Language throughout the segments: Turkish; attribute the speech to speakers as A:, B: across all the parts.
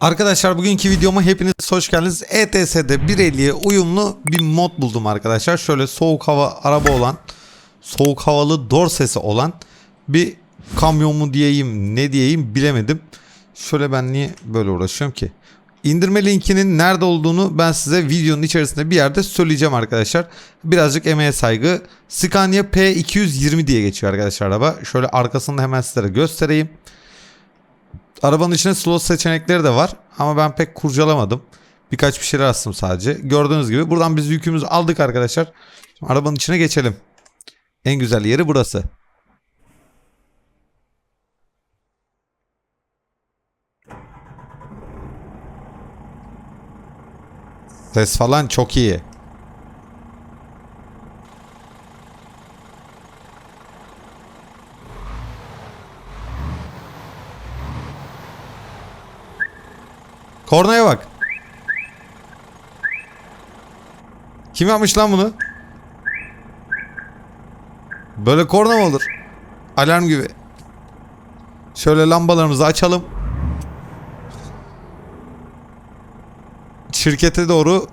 A: Arkadaşlar bugünkü videoma hepiniz hoş geldiniz. ETS'de 1.50'ye uyumlu bir mod buldum arkadaşlar. Şöyle soğuk hava araba olan, soğuk havalı dorsesi olan bir kamyon mu diyeyim ne diyeyim bilemedim. Şöyle ben niye böyle uğraşıyorum ki? İndirme linkinin nerede olduğunu ben size videonun içerisinde bir yerde söyleyeceğim arkadaşlar. Birazcık emeğe saygı. Scania P220 diye geçiyor arkadaşlar araba. Şöyle arkasını hemen sizlere göstereyim. Arabanın içinde slot seçenekleri de var ama ben pek kurcalamadım. Birkaç bir şeyler astım sadece. Gördüğünüz gibi buradan biz yükümüzü aldık arkadaşlar. Şimdi arabanın içine geçelim. En güzel yeri burası. Ses falan çok iyi. Kornaya bak. Kim yapmış lan bunu? Böyle korna mı olur? Alarm gibi. Şöyle lambalarımızı açalım. Şirkete doğru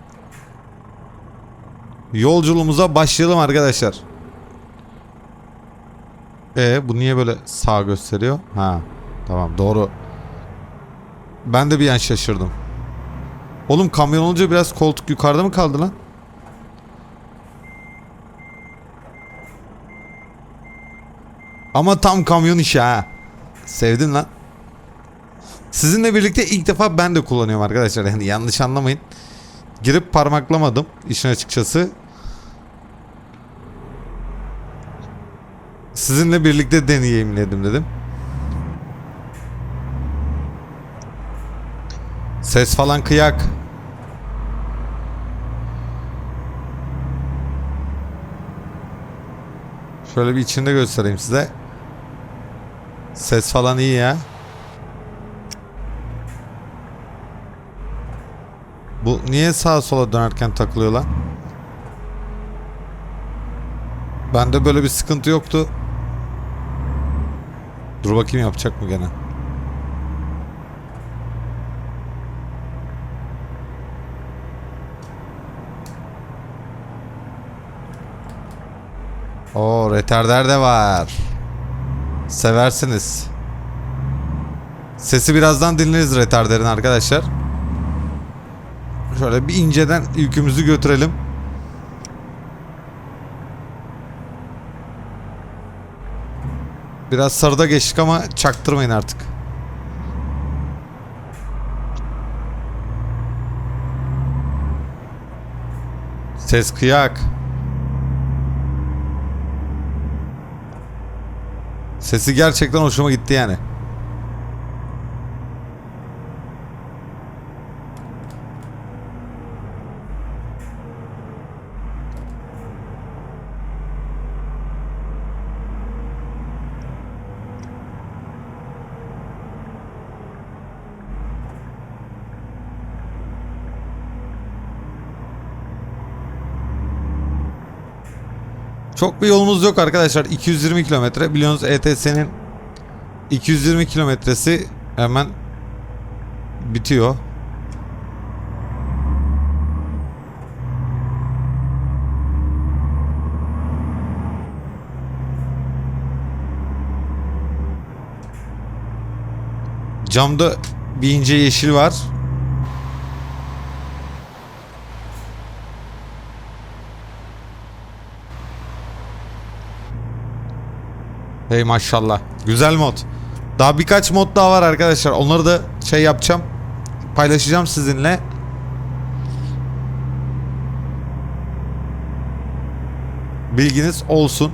A: yolculuğumuza başlayalım arkadaşlar. E bu niye böyle sağ gösteriyor? Ha tamam doğru. Ben de bir an şaşırdım. Oğlum kamyon olunca biraz koltuk yukarıda mı kaldı lan? Ama tam kamyon işi ha. Sevdim lan. Sizinle birlikte ilk defa ben de kullanıyorum arkadaşlar. Yani yanlış anlamayın. Girip parmaklamadım işin açıkçası. Sizinle birlikte deneyimledim dedim. Ses falan kıyak. Şöyle bir içinde göstereyim size. Ses falan iyi ya. Bu niye sağa sola dönerken takılıyor lan? Bende böyle bir sıkıntı yoktu. Dur bakayım yapacak mı gene? Oo retarder de var. Seversiniz. Sesi birazdan dinleriz retarderin arkadaşlar. Şöyle bir inceden yükümüzü götürelim. Biraz sarıda geçtik ama çaktırmayın artık. Ses kıyak. Sesi gerçekten hoşuma gitti yani. Çok bir yolumuz yok arkadaşlar. 220 kilometre. Biliyorsunuz ETS'nin 220 kilometresi hemen bitiyor. Camda bir ince yeşil var. Hey maşallah. Güzel mod. Daha birkaç mod daha var arkadaşlar. Onları da şey yapacağım. Paylaşacağım sizinle. Bilginiz olsun.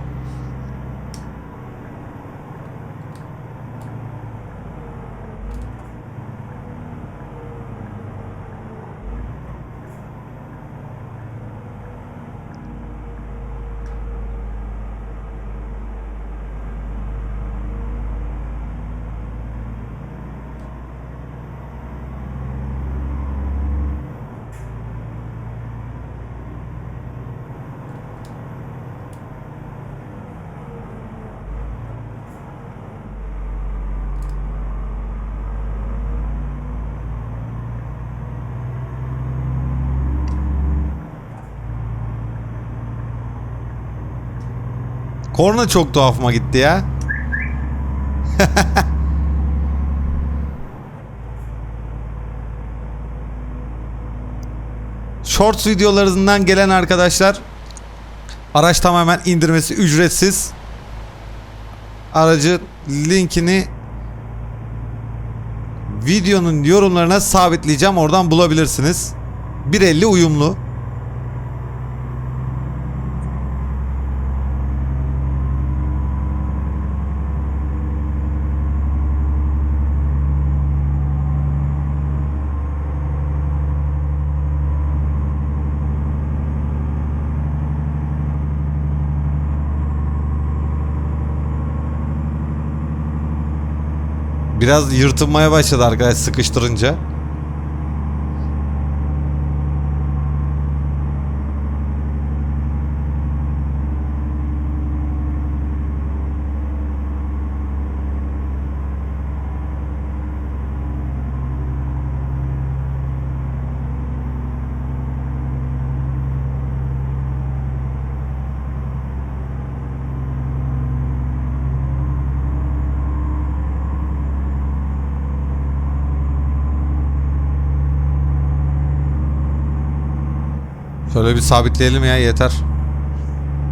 A: Korna çok tuhafıma gitti ya. Shorts videolarından gelen arkadaşlar araç tamamen indirmesi ücretsiz. Aracı linkini videonun yorumlarına sabitleyeceğim. Oradan bulabilirsiniz. 1.50 uyumlu. Biraz yırtınmaya başladı arkadaş sıkıştırınca. Şöyle bir sabitleyelim ya yeter.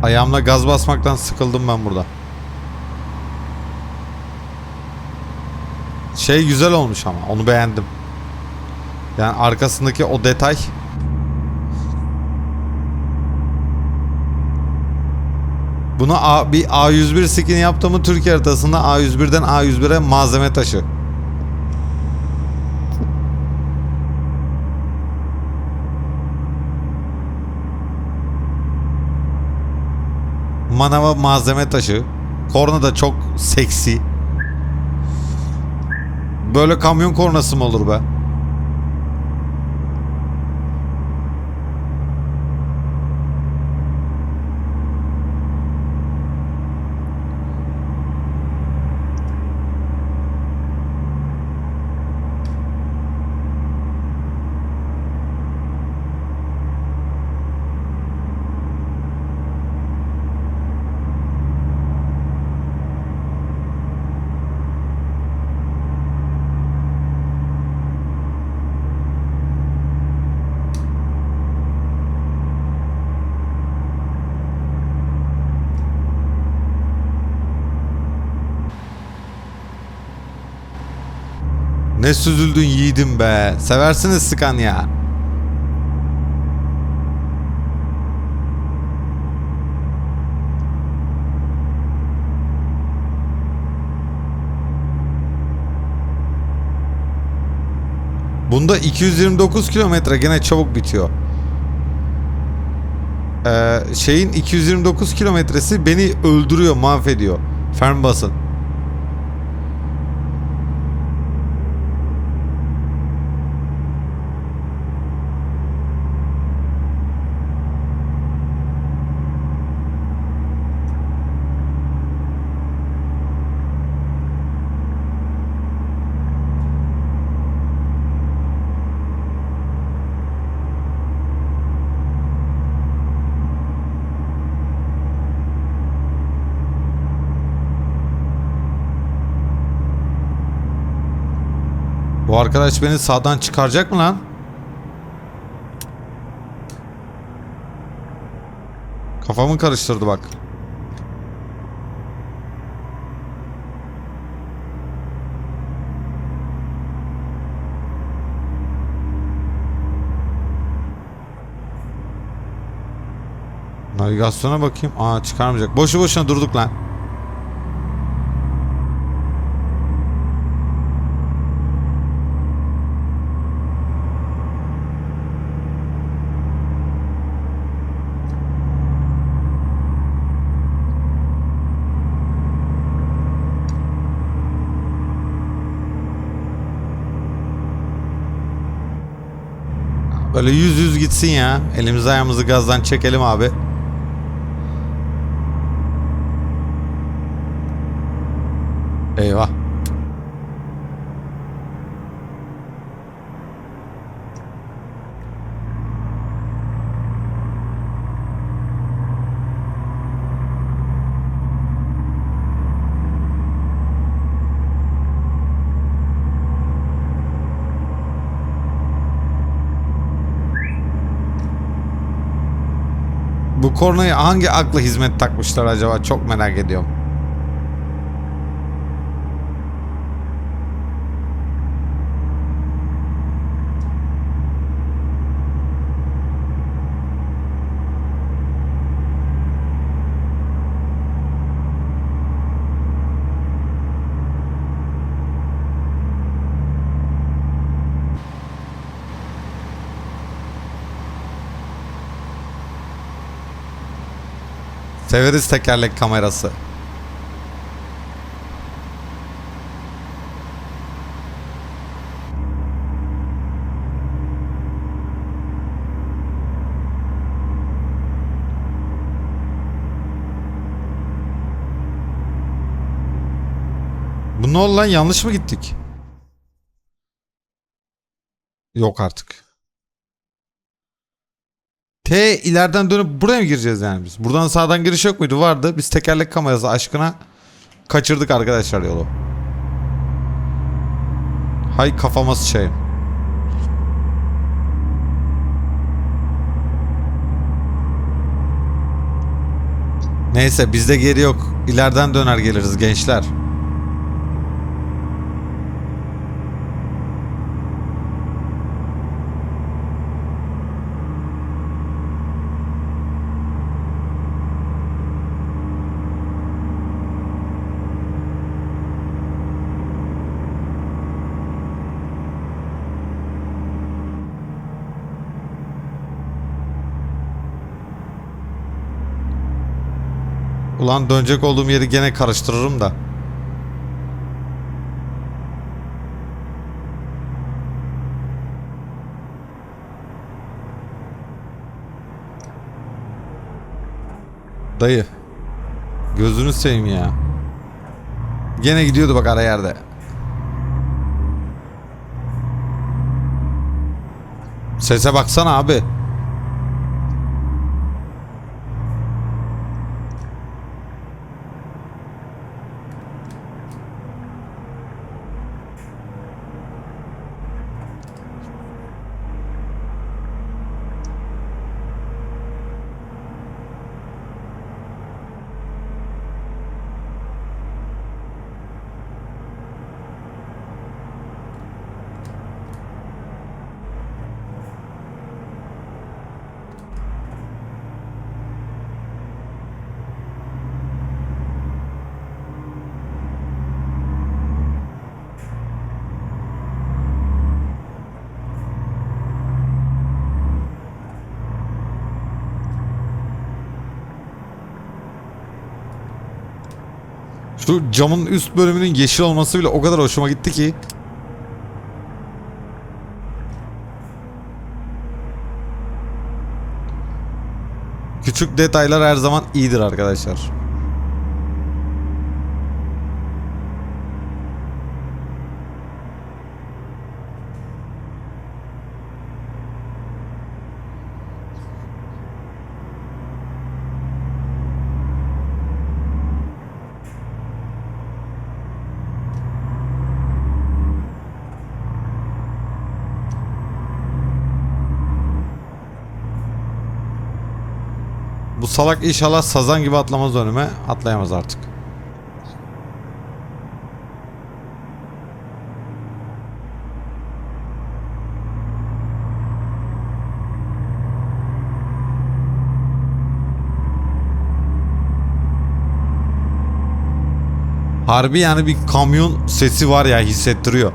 A: Ayağımla gaz basmaktan sıkıldım ben burada. Şey güzel olmuş ama onu beğendim. Yani arkasındaki o detay Bunu A, bir A101 skin yaptığımı Türkiye haritasında A101'den A101'e malzeme taşı. Manava malzeme taşı. Korna da çok seksi. Böyle kamyon kornası mı olur be? Ne süzüldün yiğidim be. Seversiniz sıkan ya. Bunda 229 kilometre gene çabuk bitiyor. Ee, şeyin 229 kilometresi beni öldürüyor, mahvediyor. Fernbus'ın. Arkadaş beni sağdan çıkaracak mı lan? Kafamı karıştırdı bak. Navigasyona bakayım. Aa çıkarmayacak. Boşu boşuna durduk lan. Böyle yüz yüz gitsin ya. Elimizi ayağımızı gazdan çekelim abi. Eyvah. Bu kornayı hangi akla hizmet takmışlar acaba çok merak ediyorum. Severiz tekerlek kamerası. Bu ne oldu lan yanlış mı gittik? Yok artık. T ileriden dönüp buraya mı gireceğiz yani biz? Buradan sağdan giriş yok muydu? Vardı. Biz tekerlek kamerası aşkına kaçırdık arkadaşlar yolu. Hay kafama sıçayım. Neyse bizde geri yok. İleriden döner geliriz gençler. Ulan dönecek olduğum yeri gene karıştırırım da. Dayı. Gözünü seveyim ya. Gene gidiyordu bak ara yerde. Sese baksana abi. Şu camın üst bölümünün yeşil olması bile o kadar hoşuma gitti ki. Küçük detaylar her zaman iyidir arkadaşlar. Bu salak inşallah sazan gibi atlamaz önüme. Atlayamaz artık. Harbi yani bir kamyon sesi var ya hissettiriyor.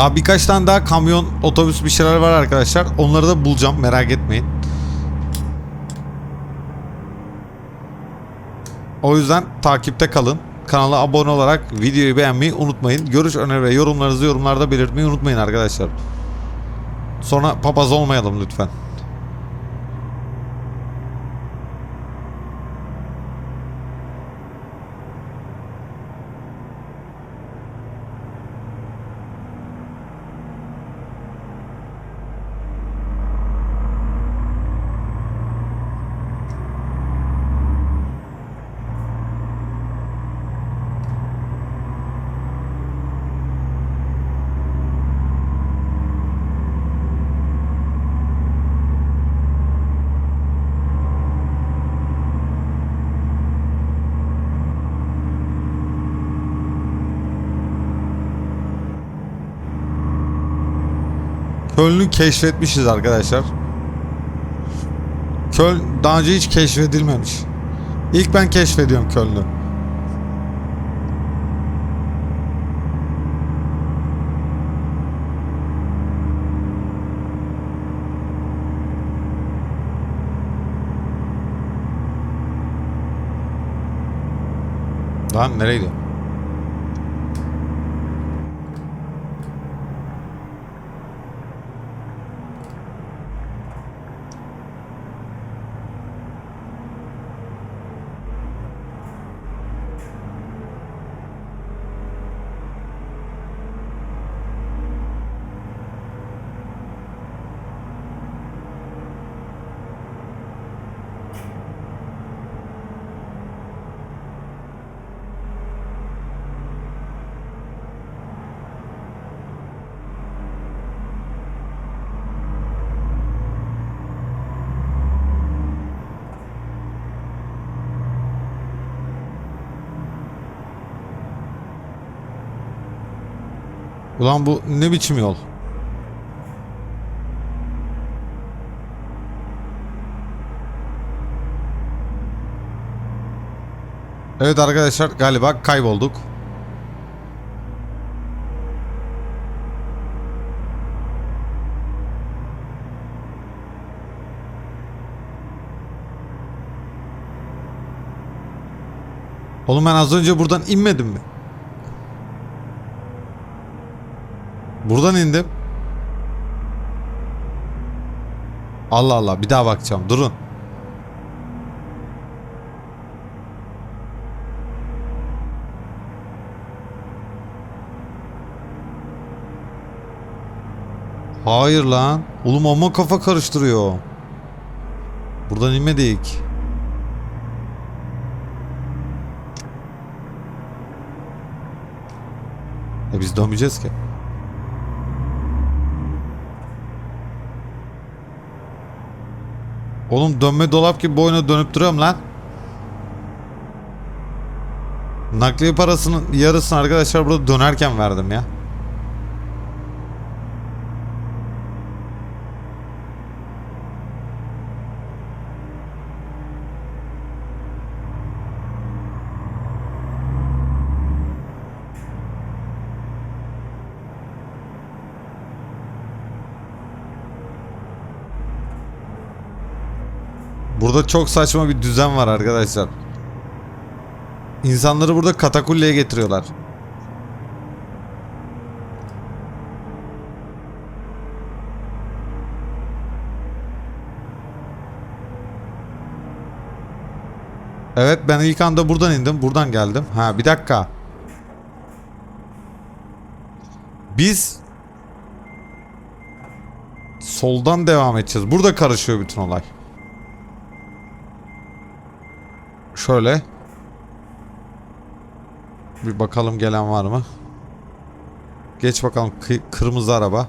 A: Daha birkaç tane daha kamyon, otobüs bir şeyler var arkadaşlar. Onları da bulacağım merak etmeyin. O yüzden takipte kalın. Kanala abone olarak videoyu beğenmeyi unutmayın. Görüş, öneri ve yorumlarınızı yorumlarda belirtmeyi unutmayın arkadaşlar. Sonra papaz olmayalım lütfen. Köln'ü keşfetmişiz arkadaşlar. Köln daha önce hiç keşfedilmemiş. İlk ben keşfediyorum Köln'ü. Lan nereye gidiyor? Ulan bu ne biçim yol? Evet arkadaşlar galiba kaybolduk. Oğlum ben az önce buradan inmedim mi? Buradan indim. Allah Allah bir daha bakacağım. Durun. Hayır lan. Oğlum ama kafa karıştırıyor. Buradan inmedik. E biz dönmeyeceğiz ki. Oğlum dönme dolap gibi boyuna dönüp duruyorum lan. Nakliye parasının yarısını arkadaşlar burada dönerken verdim ya. Burada çok saçma bir düzen var arkadaşlar. İnsanları burada katakulleye getiriyorlar. Evet ben ilk anda buradan indim. Buradan geldim. Ha bir dakika. Biz soldan devam edeceğiz. Burada karışıyor bütün olay. Şöyle. Bir bakalım gelen var mı? Geç bakalım Kı- kırmızı araba.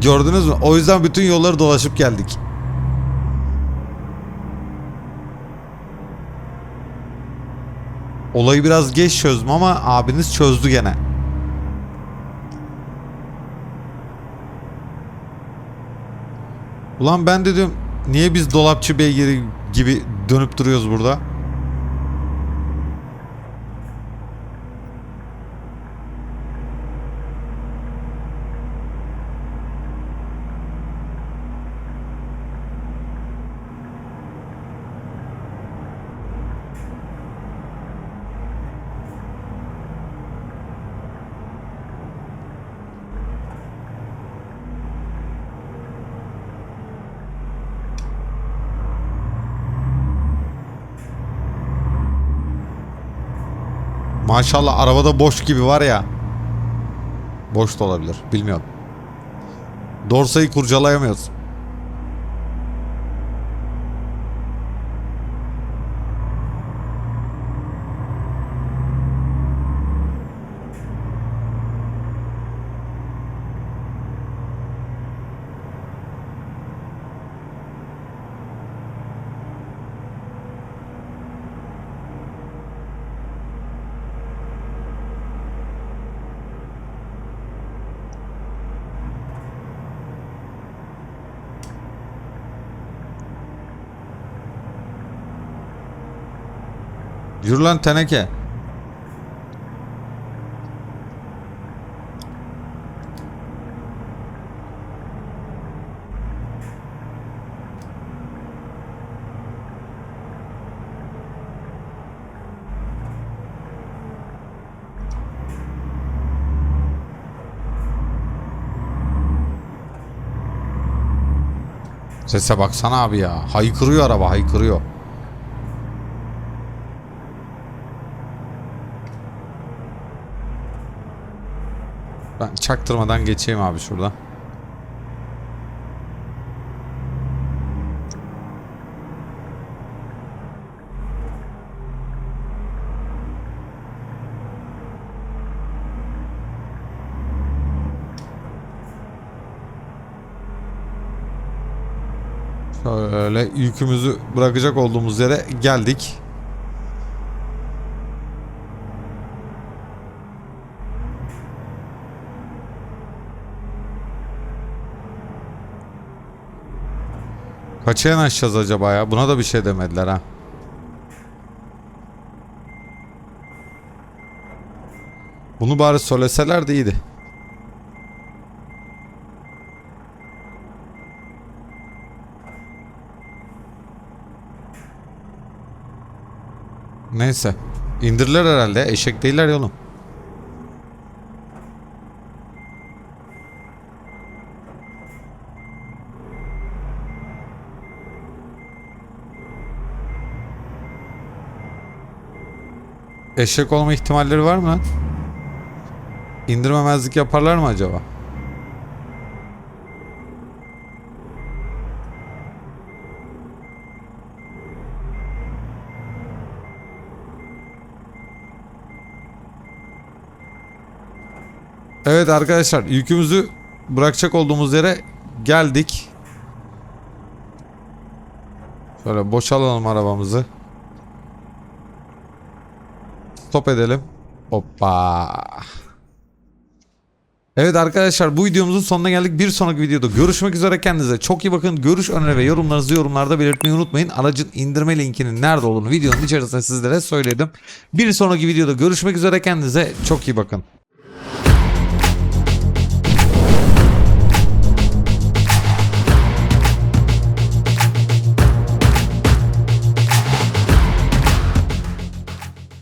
A: Gördünüz mü? O yüzden bütün yolları dolaşıp geldik. Olayı biraz geç çözdüm ama abiniz çözdü gene. Ulan ben dedim niye biz dolapçı beygiri gibi dönüp duruyoruz burada? Maşallah arabada boş gibi var ya. Boş da olabilir. Bilmiyorum. Dorsayı kurcalayamıyoruz. Yürü lan teneke. Sese baksana abi ya. Haykırıyor araba haykırıyor. Ben çaktırmadan geçeyim abi şuradan. Şöyle yükümüzü bırakacak olduğumuz yere geldik. Kaça yanaşacağız acaba ya? Buna da bir şey demediler ha. Bunu bari söyleseler de iyiydi. Neyse. İndirler herhalde. Eşek değiller ya Eşek olma ihtimalleri var mı lan? İndirmemezlik yaparlar mı acaba? Evet arkadaşlar yükümüzü bırakacak olduğumuz yere geldik. Şöyle boşalalım arabamızı. Stop edelim. Hoppa. Evet arkadaşlar bu videomuzun sonuna geldik. Bir sonraki videoda görüşmek üzere kendinize. Çok iyi bakın. Görüş öneri ve yorumlarınızı yorumlarda belirtmeyi unutmayın. Aracın indirme linkinin nerede olduğunu videonun içerisinde sizlere söyledim. Bir sonraki videoda görüşmek üzere kendinize. Çok iyi bakın.